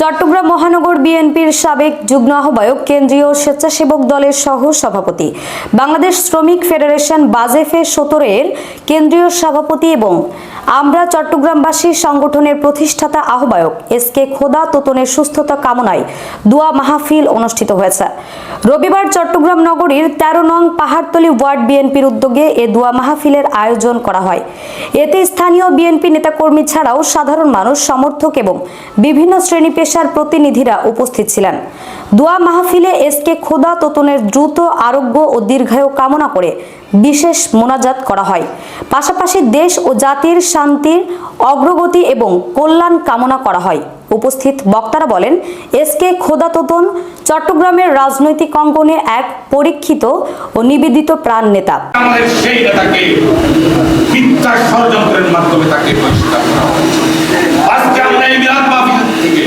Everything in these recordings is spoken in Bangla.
চট্টগ্রাম মহানগর বিএনপির সাবেক যুগ্ম আহ্বায়ক, কেন্দ্রীয় স্বেচ্ছাসেবক দলের সহ সভাপতি। বাংলাদেশ শ্রমিক ফেডারেশন বাজেফে সতরের কেন্দ্রীয় সভাপতি এবং আমরা চট্টগ্রামবাসী সংগঠনের প্রতিষ্ঠাতা আহ্বায়ক এস কে খোদা তোতনের সুস্থতা কামনায় দোয়া মাহফিল অনুষ্ঠিত হয়েছে। রবিবার চট্টগ্রাম নগরীর তেরো নং পাহাড়তলী ওয়ার্ড বিএনপির উদ্যোগে এ দোয়া মাহফিলের আয়োজন করা হয়। এতে স্থানীয় বিএনপি নেতাকর্মী ছাড়াও সাধারণ মানুষ, সমর্থক এবং বিভিন্ন শ্রেণি পেশার প্রতিনিধিরা উপস্থিত ছিলেন। দোয়া মাহফিলে এস কে খোদা তোতনের দ্রুত, আরোগ্য ও দীর্ঘায়ু কামনা করে বিশেষ মোনাজাত করা হয়। পাশাপাশি দেশ ও জাতির শান্তির অগ্রগতি এবং কল্যাণ কামনা করা হয়। উপস্থিত বক্তারা বলেন, এস কে খোদা তোতন চট্টগ্রামের রাজনৈতিক অঙ্গনে এক পরীক্ষিত ও নিবেদিত প্রাণ নেতা। আমাদের সেই নেতাকে মাধ্যমে তাকে করা হয়েছে। আজকে আমরা এই মিলাদ মাহফিল থেকে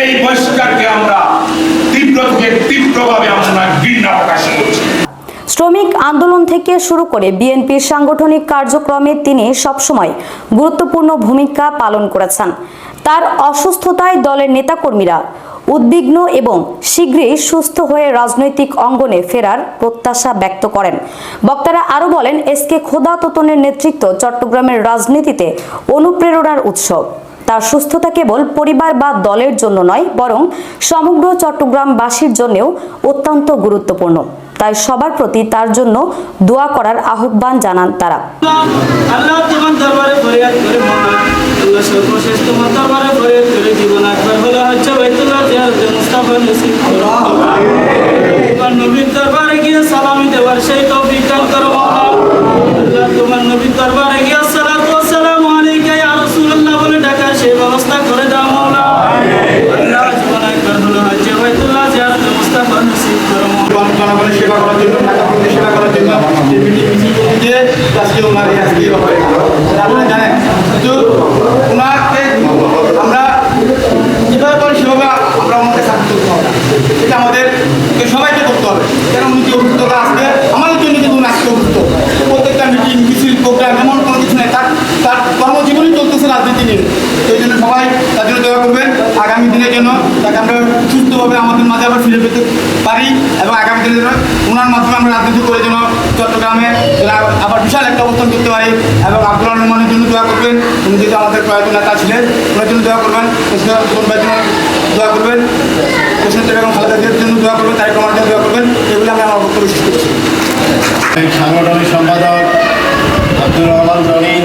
এই বহিষ্কারকে আমরা তীব্র থেকে তীব্রভাবে আমরা ঘৃণা প্রকাশ করছি শ্রমিক আন্দোলন থেকে শুরু করে বিএনপির সাংগঠনিক কার্যক্রমে তিনি সবসময় গুরুত্বপূর্ণ ভূমিকা পালন করেছেন। তার অসুস্থতায় দলের নেতাকর্মীরা উদ্বিগ্ন এবং শীঘ্রই সুস্থ হয়ে রাজনৈতিক অঙ্গনে ফেরার প্রত্যাশা ব্যক্ত করেন। বক্তারা আরও বলেন, এস কে খোদা তোতনের নেতৃত্ব চট্টগ্রামের রাজনীতিতে অনুপ্রেরণার উৎস। তার সুস্থতা কেবল পরিবার বা দলের জন্য নয়, বরং সমগ্র চট্টগ্রামবাসীর জন্যও অত্যন্ত গুরুত্বপূর্ণ। তাই সবার প্রতি তার জন্য দোয়া করার আহ্বান জানান তারা। নবীন দরবারে গিয়ে সালামি দেওয়ার সেই তো বিজ্ঞান করো তোমার নবীর দরবারে করার জন্য ঢাকা পুলিশের সেবা করার জন্য যে মিটিং মিছিল যে আজকে ওনার এই আজকে হয়ে। আপনারা জানেন, কিন্তু ওনাকে আমরা যেভাবে পারি সেভাবে আমরা ওনাকে সাহায্য করতে হবে এটা আমাদের সবাইকে করতে হবে। কেন উনি যে অভিজ্ঞতা আসবে আমাদের জন্য কিন্তু উনি আজকে অভিজ্ঞ প্রত্যেকটা মিটিং মিছিল প্রোগ্রাম এমন কোনো কিছু নেই তার তার কর্মজীবনী চলতেছে রাজনীতি নিয়ে তো এই জন্য সবাই তার জন্য দোয়া করবেন আগামী দিনের জন্য তাকে আমরা সুস্থভাবে আমাদের মাঝে আবার ফিরে পেতে পারি এবং আগামী দিনের জন্য ওনার মাধ্যমে আমরা রাজনীতি করে যেন চট্টগ্রামে আবার বিশাল একটা অবস্থান করতে পারি এবং আব্দুল রহমানের জন্য দোয়া করবেন। উনি যেহেতু আমাদের প্রয়াত নেতা ছিলেন ওনার জন্য দোয়া করবেন। দোয়া করবেন। প্রেসিডেন্ট এবং খালেদাদের জন্য দোয়া করবেন, তারেক রহমানের জন্য দোয়া করবেন। এগুলো আমি আমার বক্তব্য শেষ করছি। সাংগঠনিক সম্পাদক আব্দুর রহমান রনি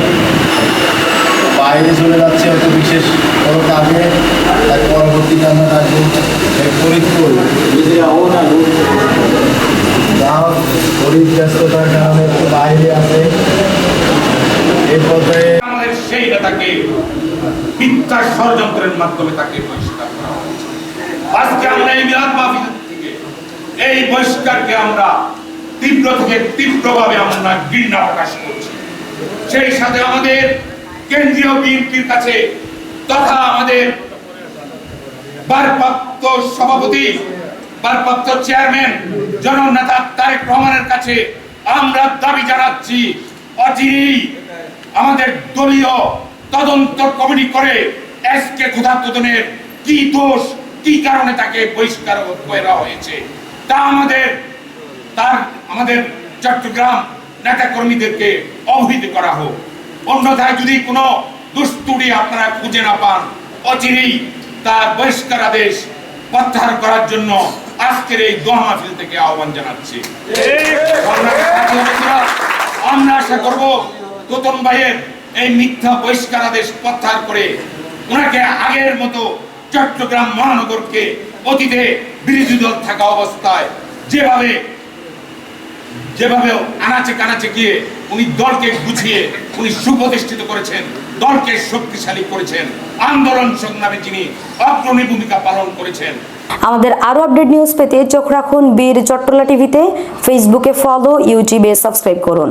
বাইরে চলে যাচ্ছে অত বিশেষ কোনো কাজে, তার পরবর্তীতে আমরা ফরিদপুর শরীর ব্যস্ততার কারণে একটু বাইরে আছে। এই পর্যায়ে আমাদের সেই নেতাকে মিথ্যা ষড়যন্ত্রের মাধ্যমে তাকে বহিষ্কার করা হয়েছে। আজকে আমরা এই মিলাদ মাহফিল থেকে এই বহিষ্কারকে আমরা তীব্র থেকে তীব্রভাবে আমরা ঘৃণা প্রকাশ করছি। সেই সাথে আমাদের কেন্দ্রীয় বিএনপির কাছে তথা আমাদের ভারপ্রাপ্ত সভাপতি, ভারপ্রাপ্ত চেয়ারম্যান, জননেতা তারেক রহমানের কাছে আমরা দাবি জানাচ্ছি, অচিরেই আমাদের দলীয় তদন্ত কমিটি করে এস কে ক্ষুধার্তনের কি দোষ, কি কারণে তাকে বহিষ্কার করা হয়েছে? তা আমাদের, তার আমাদের চট্টগ্রাম নেতা কর্মীদেরকে অবহিত করা হোক। অন্যথায় যদি কোনো দুস্তুড়ি আপনারা খুঁজে না পান, অচিরেই তার বহিষ্কার আদেশ প্রত্যাহার করার জন্য আজকের এই দোয়া থেকে আহ্বান জানাচ্ছি। আমরা আশা করব তোতন ভাইয়ের এই মিথ্যা বহিষ্কার আদেশ প্রত্যাহার করে ওনাকে আগের মতো চট্টগ্রাম মহানগরকে অতীতে বিরোধী দল থাকা অবস্থায় যেভাবে যেভাবে আনাচে কানাচে গিয়ে উনি দলকে গুছিয়ে উনি সুপ্রতিষ্ঠিত করেছেন, দলকে শক্তিশালী করেছেন, আন্দোলন সংগ্রামে যিনি অগ্রণী ভূমিকা পালন করেছেন। আমাদের আরও আপডেট নিউজ পেতে চোখ রাখুন বীর চট্টলা টিভিতে, ফেসবুকে ফলো, ইউটিউবে সাবস্ক্রাইব করুন।